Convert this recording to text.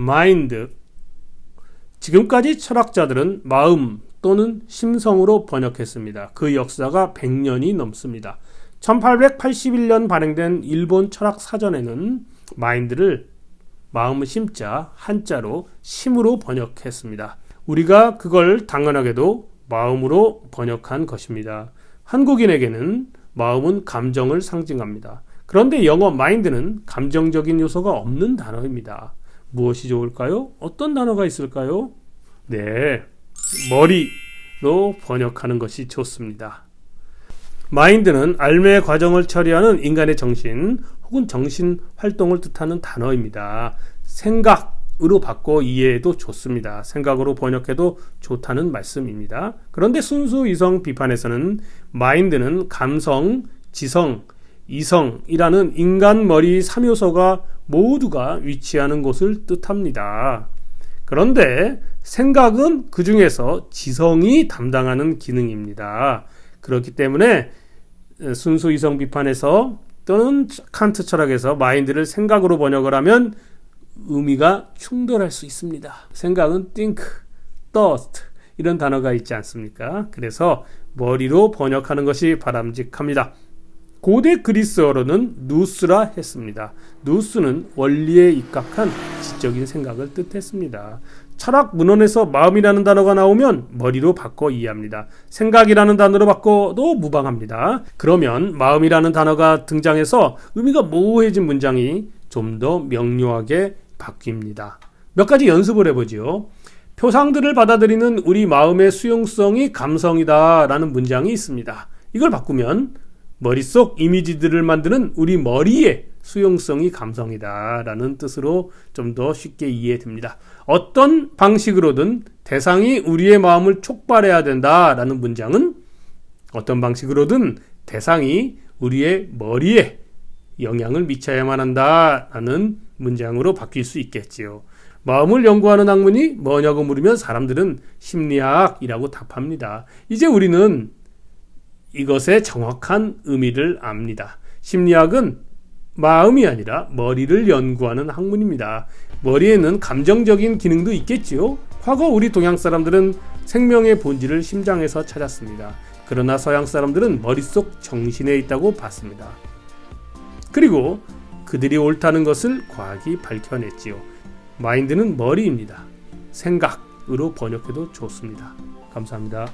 마인드. 지금까지 철학자들은 마음 또는 심성으로 번역했습니다. 그 역사가 100년이 넘습니다. 1881년 발행된 일본 철학 사전에는 마인드를 마음을 심자 한자로 심으로 번역했습니다. 우리가 그걸 당연하게도 마음으로 번역한 것입니다. 한국인에게는 마음은 감정을 상징합니다. 그런데 영어 마인드는 감정적인 요소가 없는 단어입니다. 무엇이 좋을까요? 어떤 단어가 있을까요? 네, 머리로 번역하는 것이 좋습니다. 마인드는 알매 과정을 처리하는 인간의 정신 혹은 정신 활동을 뜻하는 단어입니다. 생각으로 바꿔 이해해도 좋습니다. 생각으로 번역해도 좋다는 말씀입니다. 그런데 순수 이성 비판에서는 마인드는 감성, 지성, 이성이라는 인간 머리 3요소가 모두가 위치하는 곳을 뜻합니다. 그런데 생각은 그 중에서 지성이 담당하는 기능입니다. 그렇기 때문에 순수 이성 비판에서 또는 칸트 철학에서 마인드를 생각으로 번역을 하면 의미가 충돌할 수 있습니다. 생각은 think, thought 이런 단어가 있지 않습니까? 그래서 머리로 번역하는 것이 바람직합니다. 고대 그리스어로는 누스라 했습니다. 누스는 원리에 입각한 지적인 생각을 뜻했습니다. 철학 문헌에서 마음이라는 단어가 나오면 머리로 바꿔 이해합니다. 생각이라는 단어로 바꿔도 무방합니다. 그러면 마음이라는 단어가 등장해서 의미가 모호해진 문장이 좀 더 명료하게 바뀝니다. 몇 가지 연습을 해보지요. 표상들을 받아들이는 우리 마음의 수용성이 감성이다 라는 문장이 있습니다. 이걸 바꾸면 머릿속 이미지들을 만드는 우리 머리의 수용성이 감성이다라는 뜻으로 좀 더 쉽게 이해됩니다. 어떤 방식으로든 대상이 우리의 마음을 촉발해야 된다라는 문장은 어떤 방식으로든 대상이 우리의 머리에 영향을 미쳐야만 한다라는 문장으로 바뀔 수 있겠지요. 마음을 연구하는 학문이 뭐냐고 물으면 사람들은 심리학이라고 답합니다. 이제 우리는 이것의 정확한 의미를 압니다. 심리학은 마음이 아니라 머리를 연구하는 학문입니다. 머리에는 감정적인 기능도 있겠지요. 과거 우리 동양 사람들은 생명의 본질을 심장에서 찾았습니다. 그러나 서양 사람들은 머릿속 정신에 있다고 봤습니다. 그리고 그들이 옳다는 것을 과학이 밝혀냈지요. 마인드는 머리입니다. 생각으로 번역해도 좋습니다. 감사합니다.